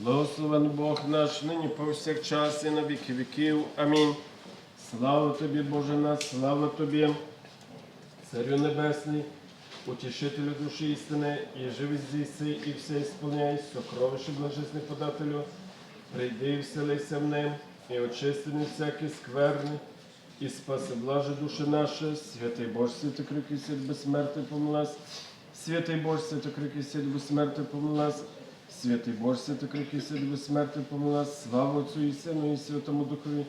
Благословен Бог наш, нині повсякчас і на віки віків. Амінь. Слава тобі, Боже наш, слава тобі, Царю Небесний, утішителю душі істини, і живи здійси, і все ісполняй, сокровище блажесне подателю, прийди і вселися в ним, і очисти всякі скверни, і спаси блаже душі наші, святий Боже, святий крики сіль безсмертний помилась, святий Боже, святий крики сіль безсмертний помилась, святий Боже, святий крики сіль безсмертний помилась, слава Отцю і Сину і Святому Духові,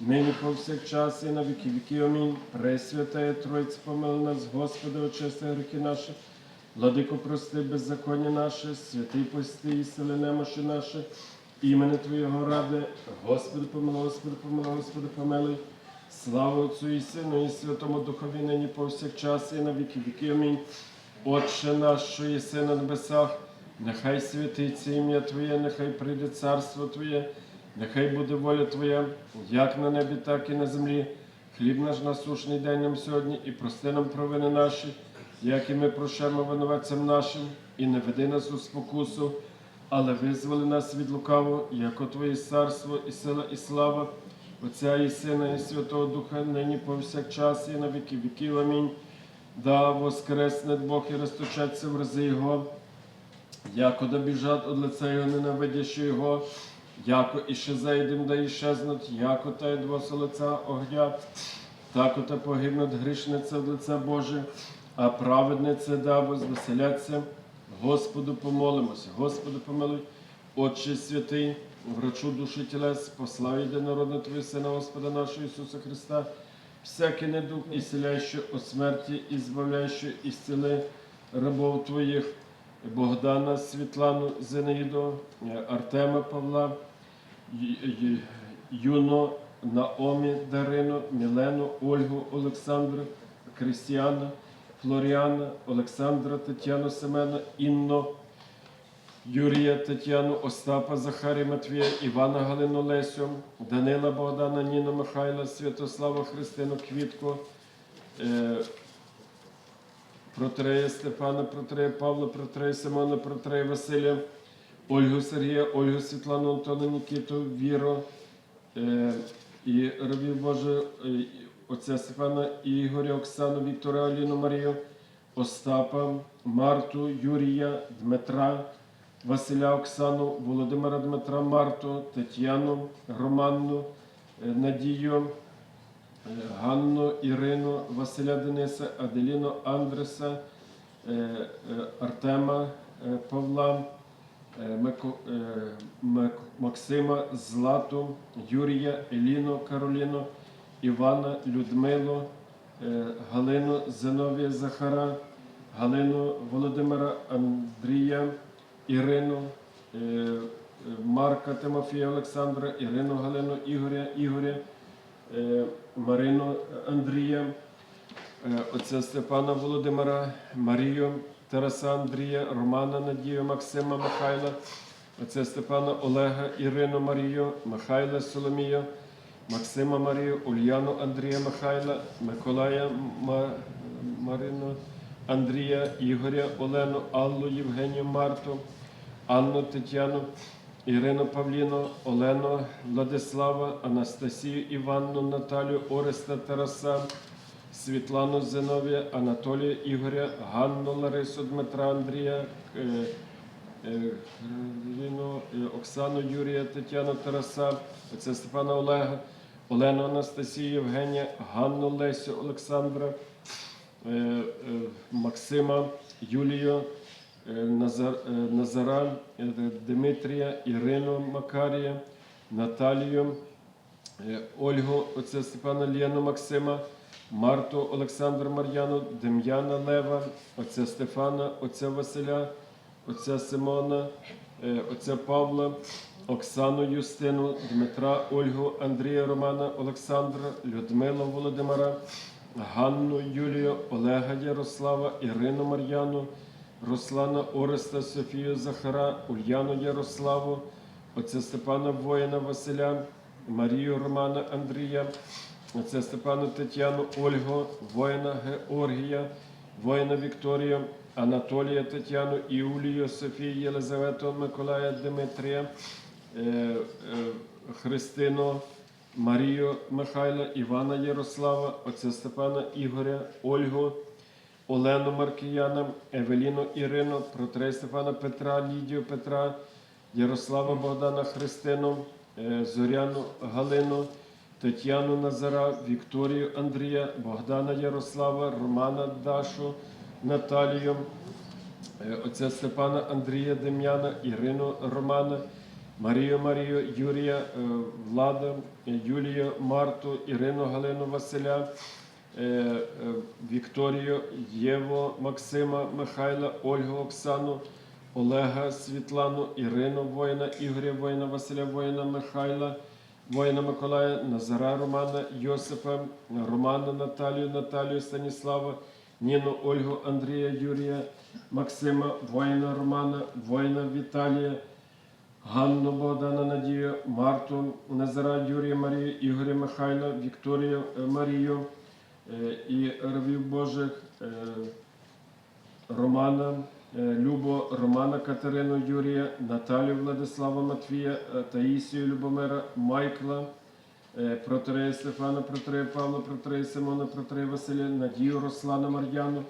нині повсякчас і на віки віки. Амінь. Пресвятая Тройця, помили нас, Господи, очисти гріхи наші, Владико, прости беззаконня наше, святий пости і сили немощі наші, імени Твоєго ради, Господи, помилуй, Господи, помилуй, Господи, помилуй. Слава Отцю і Сину, і Святому Духові, нині повсякчас і на віки віки. Амінь. Отче наш, що єси на небесах, нехай святиться ім'я Твоє, нехай прийде царство Твоє, нехай буде воля Твоя, як на небі, так і на землі. Хліб наш насушний день нам сьогодні, і прости нам провини наші, як і ми прощаємо винуватцям нашим, і не веди нас у спокусу, але визволи нас від лукавого, яко Твоє царство, і сила, і слава, Отця і Сина, і Святого Духа, нині повсякчас, і на віки віків. Амінь. Да воскресне Бог і розточаться в рази Його, яко біжать од лиця Його ненавидящі Його, яко іще зайдем, да іщезнуть, яко та й двоса лиця огнят, тако та погибнуть грішниця в лице Боже, а праведниця да возвеселяться. Господу помолимося, Господу помилуй, Отче святий, врачу душі тілес, послав єдинородного Твого Сина, Господа нашого Ісуса Христа, всякий недуг, ісціляючи от смерті, і збавляючи, ісціли рабов Твоїх, Богдана, Світлану, Зинаїду, Артема Павла, Юно, Наомі, Дарину, Мілену, Ольгу, Олександру, Крістіана, Флоріана, Олександра, Тетяну Семена, Інно, Юрія, Тетяну, Остапа, Захарія, Матвія, Івана Галину Лесю, Данила Богдана, Ніну Михайла, Святослава Христину, Квітку, е, Протрея Степана, Протрея Павла, Протрея Симона, Протрея Василя, Ольгу Сергія, Ольгу Світлану, Антона Нікіту, Віру е, і рабів Боже, е, отця Степана, Ігоря, Оксану, Віктора, Аліну, Марію, Остапа, Марту, Юрія, Дмитра, Василя Оксану, Володимира Дмитра, Марту, Тетяну, Романну, е, Надію, Ганну, Ірину, Василя Дениса, Аделіну Андреса, е, е, Артема е, Павла, Максима, Злату, Юрія, Еліну, Кароліну, Івана, Людмилу, Галину, Зиновія Захара, Галину Володимира Андрія, Ірину, Марка Тимофія Олександра, Ірину Галину Ігоря, Ігоря, Марину Андрія, е, отця Степана Володимира, Марію, Тараса Андрія, Романа Надію, Максима Михайла, отця Степана Олега, Ірину Марію, Михайла Соломію, Максима Марію, Ульяну Андрія Михайла, Миколая Ма- Марину, Андрія, Ігоря, Олену, Аллу, Євгенію, Марту, Анну Тетяну, Ірину Павліну, Олену Владислава, Анастасію Іванну, Наталю, Ореста Тараса, Світлану Зиновія, Анатолія Ігоря, Ганну Ларису, Дмитра Андрія, е, е, е, Оксану Юрія, Тетяну Тараса, отця Степана Олега, Олену Анастасію Євгенія, Ганну Лесю Олександра, Максима, Юлію, Назара, е, Дмитрія, Ірину Макарія, Наталію, е, Ольгу, отця Степана Лєну Максима, Марту Олександра Мар'яну, Дем'яна Лева, отця Стефана, отця Василя, отця Симона, е, отця Павла, Оксану Юстину, Дмитра, Ольгу, Андрія Романа, Олександра, Людмилу Володимира, Ганну Юлію, Олега Ярослава, Ірину Мар'яну, Руслана Ореста, Софію Захара, Ульяну Ярославу, отця Степана Воїна Василя, Марію Романа Андрія, отця Степану Тетяну Ольгу, воїна Георгія, воїна Вікторію, Анатолія Тетяну, Іулію, Софію, Єлизавету, Миколая, Дмитрія, е, е, Христину, Марію Михайла, Івана Ярослава, отця Степана Ігоря, Ольгу, Олену Маркіяна, Евеліну Ірину, протерей Стефана Петра, Лідію Петра, Ярослава Богдана Христину, е, Зоряну Галину, Тетяну Назара, Вікторію Андрія, Богдана Ярослава, Романа Дашу, Наталію, е, отця Степана Андрія Дем'яна, Ірину Романа, Марію Марію, Юрія, е, Влада, Юлію Марту, Ірину Галину Василя, Вікторію, Єву, Максима, Михайла, Ольгу Оксану, Олега Світлану, Ірину Воїна, Ігоря Воїна, Василя Воїна, Михайла, Воїна Миколая, Назара Романа, Йосипа, Романа Наталію, Наталію Станіслава, Ніну Ольгу, Андрія Юрія, Максима, воїна Романа, воїна Віталія, Ганну Богдана Надію, Марту, Назара Юрія Марію, Ігоря Михайла, Вікторію е, Марію е, і рабів Божих. е, Романа, е, Любо, Романа Катерину Юрія, Наталію Владислава Матвія, е, Таїсію Любомира, Майкла, е, Протерея Стефана, Протерея Павла, Протерея Симона, Протерея Василя, Надію Руслана Мар'яну,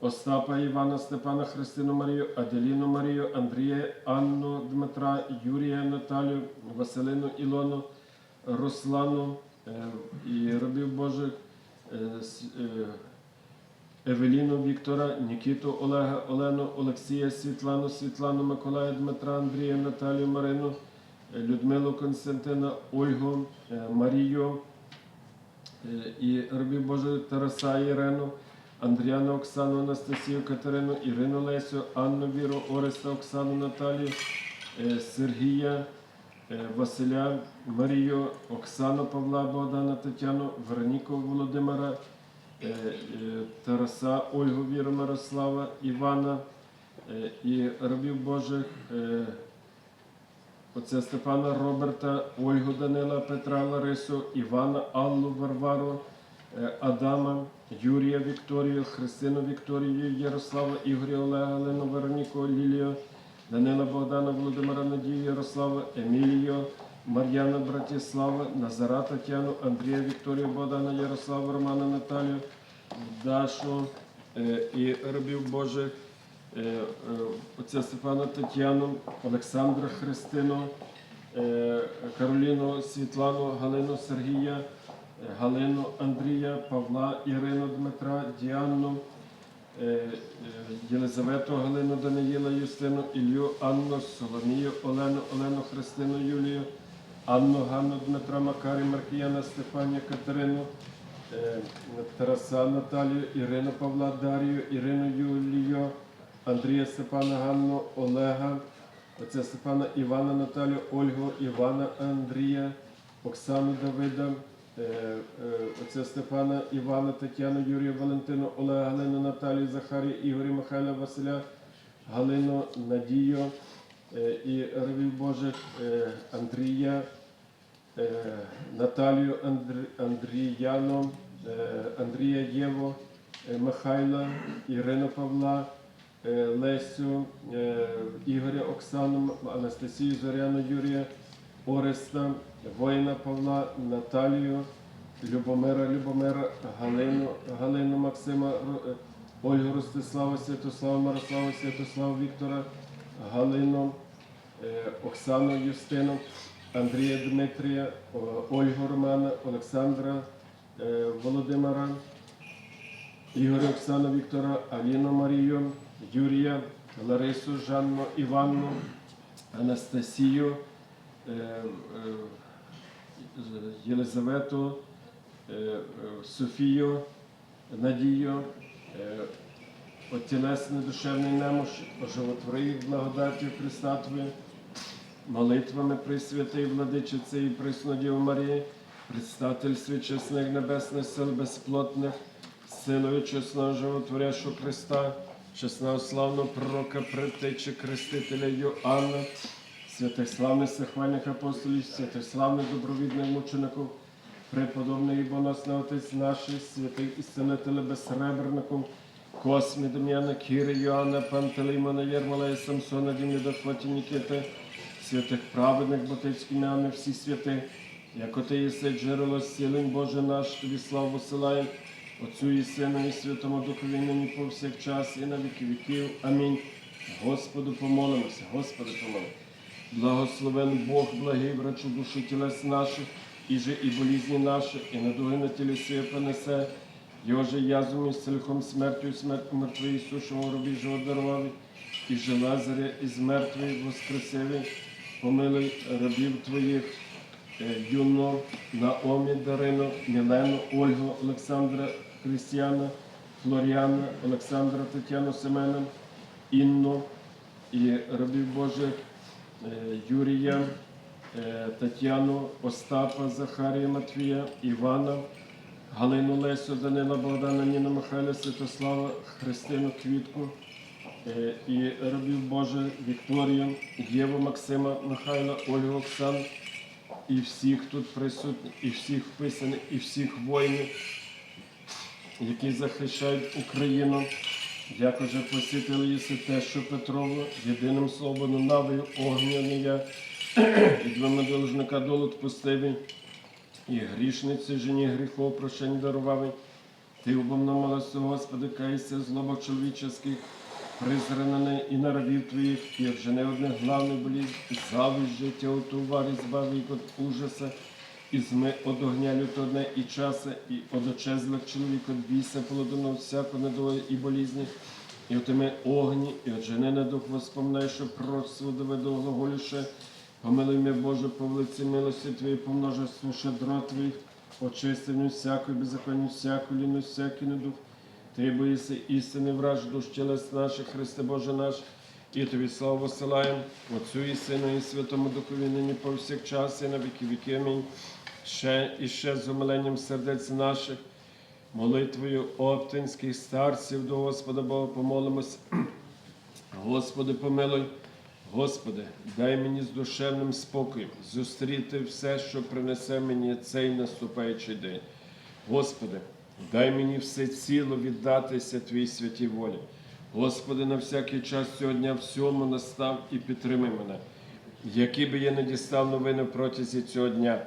Остапа Івана, Степана, Христину Марію, Аделіну Марію, Андрія, Анну Дмитра, Юрія Наталію, Василину Ілону, Руслану е, і рабів Божих. Е, е, Евеліну Віктора, Нікіту Олега, Олену, Олексія, Світлану, Світлану, Миколая, Дмитра, Андрія, Наталію, Марину, е, Людмилу Константина, Ольгу, Марію і рабів Божих Тараса Ірену, Андріану Оксану, Анастасію, Катерину, Ірину Лесю, Анну Віру, Ореста, Оксану, Наталію, Сергія, Василя, Марію, Оксану Павла, Богдана, Тетяну, Вероніку Володимира, е, е, Тараса, Ольгу Віру Мирослава, Івана е, і рабів Божих, е, отця Степана Роберта, Ольгу Данила, Петра Ларису, Івана, Аллу Варвару, е, Адама, Юрія Вікторію, Христину Вікторію, Ярослава, Ігоря Олега, Галину Вероніку, Лілію, Данила Богдана, Володимира Надію, Ярослава, Емілію, Мар'яна Братіслава, Назара Тетяну, Андрія Вікторію, Богдана, Ярослава, Романа Наталію, Дашу е, і рабів Божих, е, е, отця Стефана Тетяну, Олександра Христину, е, Кароліну Світлану, Галину Сергія, Галину Андрія, Павла Ірину Дмитра, Діанну, Єлизавету Галину Даниїла Юстину, Ілью Анну, Соломію Олену, Олену Христину Юлію, Анну Ганну Дмитра Макарі, Маркіяна Стефанія Катерину, е, Тараса Наталію, Ірину Павла Дарію, Ірину Юлію, Андрія Степана Ганну, Олега, отця Степана Івана Наталію, Ольгу Івана Андрія, Оксану Давида, е, е, Степана Івана, Тетяну, Юрія Валентину, Олега Галину, Наталію, Захарію, Ігоря Михайла Василя, Галину Надію е, і рабів Божих Андрія, Наталію Андріяну, Андрія Єву, е, Михайла, Ірину Павла, Лесю, Ігоря Оксану, Анастасію Зоряну Юрія, Ореста, воїна Павла, Наталію, Любомира Любомира, Галину, Галину Максима, е, Ольгу Ростислава, Святослава Мирослава, Святослава Віктора, Галину, е, Оксану Юстину, Андрія Дмитрія, Ольгу Романа, Олександра е, Володимира, Ігоря Оксану Віктора, Аліну Марію, Юрія, Ларису, Жанну, Іванну, Анастасію, Єлизавету, е, е, Софію, Надію, е, отілесний душевний немощ, оживотвори їх благодаттю Христа Твоє, молитвами Пресвятої Владичиці і Преснодіви Марії, предстательстві чесних небесних сил безплотних, силою чесного животворящого Христа, чесного славного пророка, предтечі Крестителя Йоанна, святих славних сихвальних апостолів, святих славних добровідних мучеників, преподобний боносний Отець наш, святих істинителів безсребрників, Космі, Дем'яна, Кіри, Йоанна, Пантелеймона, Єрмолея, Самсона, Діміда, Фоті, Нікіти, святих праведних, Ботицьких м'яни, всі святи, як ти єси джерело зцілень, Боже наш, тобі славу силаєм, Отцю і Сину, і Святому Духові, нині повсякчас, і на віки віків. Амінь. Господу помолимося, Господи помолимося. Благословен Бог, благий врачу душі тілес наших, і же і болізні наші, і надуги на тілі своє понесе. Його же язом і цілихом смертю, і смерть мертвий Ісушому робі живо дарував, і же Лазаря із мертвий воскресивий, помилуй рабів Твоїх, е, Юно, Наомі, Дарину, Мілену, Ольгу, Олександра, Християна, Флоріана, Олександра, Тетяну Семена, Інну і рабів Божих Юрія, е, Тетяну, Остапа, Захарія, Матвія, Івана, Галину Лесю, Данила, Богдана, Ніна, Михайла, Святослава, Христину, Квітку е, і рабів Божих Вікторію, Єву, Максима, Михайла, Ольгу, Оксану і всіх тут присутніх, і всіх вписаних, і всіх воїнів, які захищають Україну. Як уже посітили єси те, що Петрово єдиним словом навою огняния і двома должника пустивий, і грішниці жені гріхов прощень дарувавий. Ти обомномилася, Господи, кайся злобок чоловіческих, призранений і наравів твоїх, і вже не одне главне болізнь, зависть життя у товарі збави від ужаса, і зми од огня лютодне і часа, і од очезлих чоловік від біса полудону всяку недолі і болізні, і отиме огні, і от жени на дух воспоминай, що пророцтво доведу глаголіше, помилуй мене, Боже, по велиці милості Твої, по множеству щедро Твоїх, очисти мене всякої беззаконні, всяку ліну, всякий недух. Ти боїся істини враж душ тілес наших, Христе Боже наш, і тобі славу посилаємо, Отцю і Сину, і Святому Духові, нині повсякчас, і на віки віки. Амінь. Ще і ще з умиленням сердець наших, молитвою оптинських старців до Господа Бога помолимось. Господи, помилуй, Господи, дай мені з душевним спокоєм зустріти все, що принесе мені цей наступаючий день. Господи, дай мені все ціло віддатися Твій святій волі. Господи, на всякий час цього дня всьому настав і підтримай мене. Які би я не дістав новини протязі цього дня,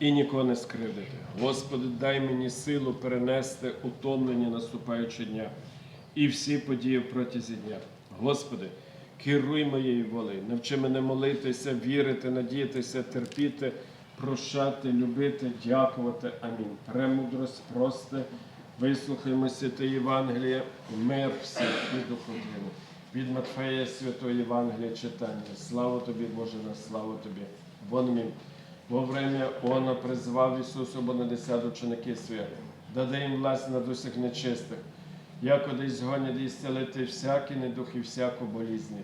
і нікого не скривдити. Господи, дай мені силу перенести утомлення наступаючого дня і всі події протязі дня. Господи, керуй моєю волею, навчи мене молитися, вірити, надіятися, терпіти, прощати, любити, дякувати. Амінь. Премудрость, просте, вислухаймо святе Євангеліє, мир всім і духовному. Від Матфея Святого Євангелія читання. Слава тобі, Боже, на славу тобі. Вон мій. Во время Она призвав Ісусу Бонадесят ученики свої, даде їм власть над усіх нечистих, як одесь згонять і зцілити всякий недух і всяку болізні.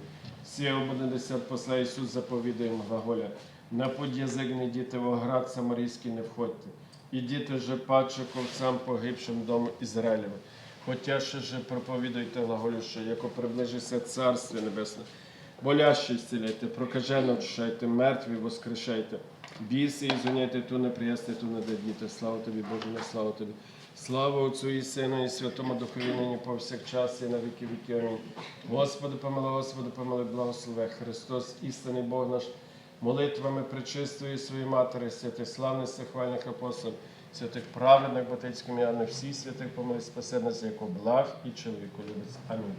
Сіяв Бонадесят посла Ісус заповідає глаголя, на путь язик не діти в оград самарійський не входьте, і діти же паче ковцам погибшим дому Ізраїлевим. Хотя ще же проповідуйте глаголю, що яко приближиться Царство Небесне. Болящі зціляйте, прокажено очищайте, мертві воскрешайте. Біси і зуняйте, ту не приясти, ту не дадіте. Слава тобі, Боже, на слава тобі. Слава Отцю і Сину, і Святому Духові, нині повсякчас, і на віки. Амінь. Господи, помилуй, Господи, помилуй, благослови. Христос, істинний Бог наш, молитвами причистої своєї матері, святих славних хвальних апостолів, святих праведних батьківських м'яних, всіх святих помилуй, спаси нас, як благ і чоловіку любець. Амінь.